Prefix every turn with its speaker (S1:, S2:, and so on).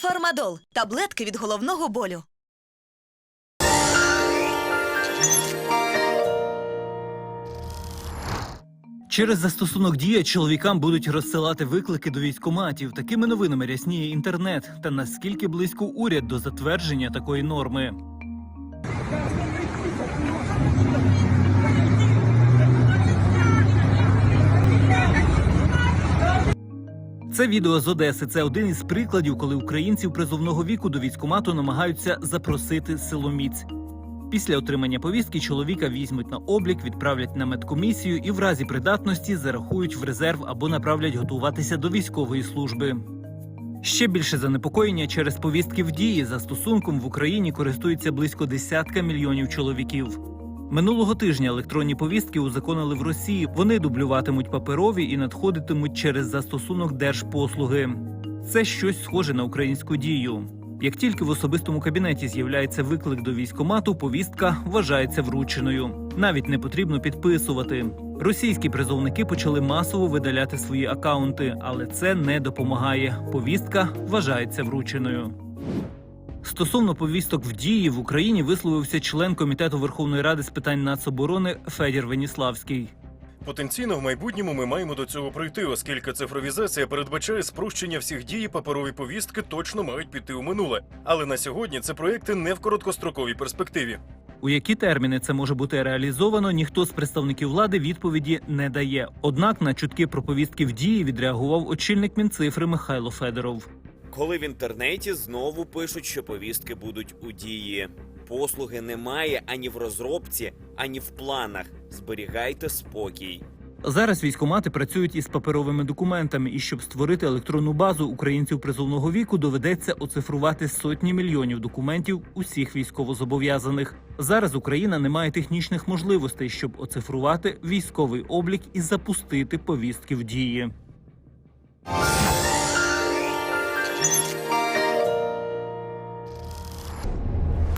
S1: Фармадол таблетки від головного болю.
S2: Через застосунок дія чоловікам будуть розсилати виклики до військоматів. Такими новинами рясніє інтернет. Та наскільки близько уряд до затвердження такої норми. Це відео з Одеси. Це один із прикладів, коли українців призовного віку до військкомату намагаються запросити силоміць. Після отримання повістки чоловіка візьмуть на облік, відправлять на медкомісію і в разі придатності зарахують в резерв або направлять готуватися до військової служби. Ще більше занепокоєння через повістки в дії за стосунком в Україні користується близько десятка мільйонів чоловіків. Минулого тижня електронні повістки узаконили в Росії. Вони дублюватимуть паперові і надходитимуть через застосунок держпослуги. Це щось схоже на українську дію. Як тільки в особистому кабінеті з'являється виклик до військомату, повістка вважається врученою. Навіть не потрібно підписувати. Російські призовники почали масово видаляти свої акаунти, але це не допомагає. Повістка вважається врученою. Стосовно повісток в дії в Україні висловився член комітету Верховної Ради з питань нацоборони Федір Веніславський.
S3: Потенційно в майбутньому ми маємо до цього прийти, оскільки цифровізація передбачає спрощення всіх дій, паперові повістки точно мають піти у минуле. Але на сьогодні це проекти не в короткостроковій перспективі.
S2: У які терміни це може бути реалізовано, ніхто з представників влади відповіді не дає. Однак на чутки про повістки в дії відреагував очільник Мінцифри Михайло Федоров.
S4: Коли в інтернеті знову пишуть, що повістки будуть у дії. Послуги немає ані в розробці, ані в планах. Зберігайте спокій.
S2: Зараз військомати працюють із паперовими документами, і щоб створити електронну базу українців призовного віку, доведеться оцифрувати сотні мільйонів документів усіх військовозобов'язаних. Зараз Україна не має технічних можливостей, щоб оцифрувати військовий облік і запустити повістки в дії.